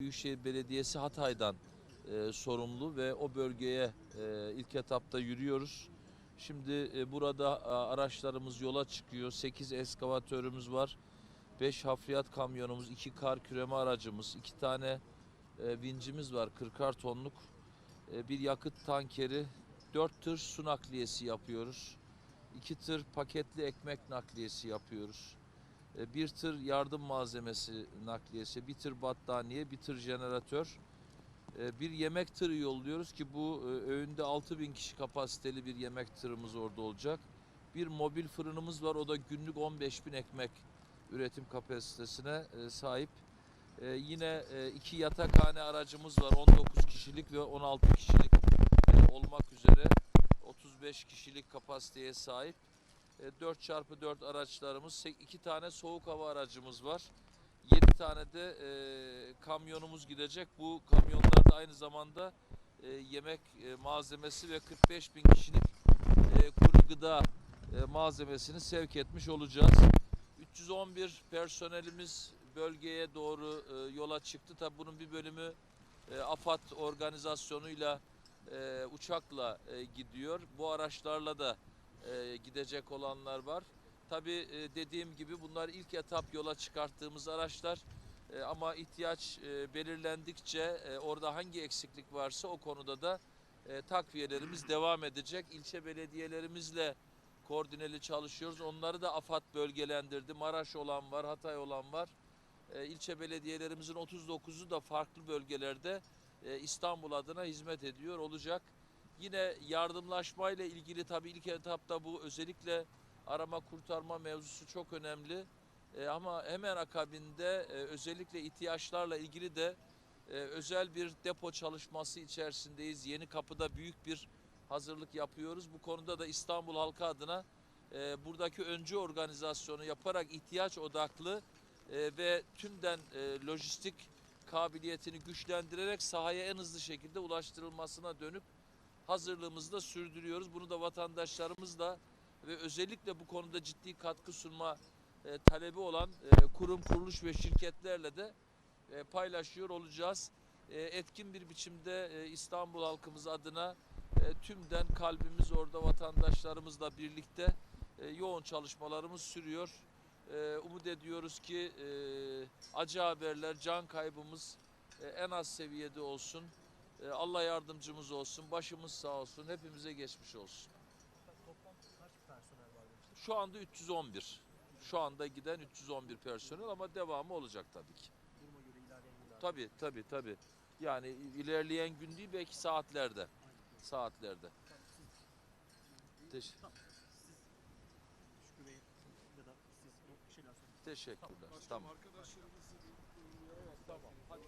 Büyükşehir Belediyesi Hatay'dan e, sorumlu ve o bölgeye e, ilk etapta yürüyoruz. Şimdi e, burada e, araçlarımız yola çıkıyor. 8 eskavatörümüz var. 5 hafriyat kamyonumuz, 2 kar küreme aracımız, 2 tane e, vincimiz var 40'ar tonluk. E, bir yakıt tankeri, 4 tır su nakliyesi yapıyoruz. 2 tır paketli ekmek nakliyesi yapıyoruz. E, bir tır yardım malzemesi nakliyesi, bir tır battaniye, bir tır jeneratör, e, bir yemek tırı yolluyoruz ki bu e, öğünde 6000 kişi kapasiteli bir yemek tırımız orada olacak. Bir mobil fırınımız var o da günlük 15 bin ekmek üretim kapasitesine sahip. Yine iki yatakhane aracımız var 19 kişilik ve 16 kişilik olmak üzere 35 kişilik kapasiteye sahip. 4x4 araçlarımız, 2 tane soğuk hava aracımız var. 7 tane de e, kamyonumuz gidecek. Bu kamyonlarda aynı zamanda e, yemek e, malzemesi ve 45 bin kişilik e, kuru gıda e, malzemesini sevk etmiş olacağız. 311 personelimiz bölgeye doğru e, yola çıktı. Tabi bunun bir bölümü e, AFAD organizasyonuyla e, uçakla e, gidiyor. Bu araçlarla da e, gidecek olanlar var. Tabii e, dediğim gibi bunlar ilk etap yola çıkarttığımız araçlar. E, ama ihtiyaç belirlendikçe orada hangi eksiklik varsa o konuda da takviyelerimiz devam edecek. İlçe belediyelerimizle koordineli çalışıyoruz. Onları da AFAD bölgelendirdi. Maraş olan var, Hatay olan var. E, ilçe belediyelerimizin 39'u da farklı bölgelerde İstanbul adına hizmet ediyor olacak. Yine yardımlaşmayla ilgili tabii ilk etapta bu özellikle arama kurtarma mevzusu çok önemli. E, ama hemen akabinde e, özellikle ihtiyaçlarla ilgili de e, özel bir depo çalışması içerisindeyiz. Yeni kapıda büyük bir hazırlık yapıyoruz. Bu konuda da İstanbul halkı adına e, buradaki öncü organizasyonu yaparak ihtiyaç odaklı e, ve tümden e, lojistik kabiliyetini güçlendirerek sahaya en hızlı şekilde ulaştırılmasına dönük hazırlığımızı da sürdürüyoruz. Bunu da vatandaşlarımızla ve özellikle bu konuda ciddi katkı sunma e, talebi olan e, kurum, kuruluş ve şirketlerle de e, paylaşıyor olacağız. E, etkin bir biçimde e, İstanbul halkımız adına e, tümden kalbimiz orada vatandaşlarımızla birlikte e, yoğun çalışmalarımız sürüyor. E, umut ediyoruz ki e, acı haberler, can kaybımız e, en az seviyede olsun. E, Allah yardımcımız olsun, başımız sağ olsun, hepimize geçmiş olsun. Toplam kaç personel var demiştiniz? Şu anda 311. Şu anda giden 311 personel ama devamı olacak tabii ki. Duruma göre ilerleyen yıllarda. Tabii tabii tabii. Yani ilerleyen gün değil belki saatlerde. Saatlerde. Teş- Şükrü Bey ya da siz bir şeyler söyleyin. teşekkürler. Tamam. Arkadaşlarımızı Tamam. Hadi.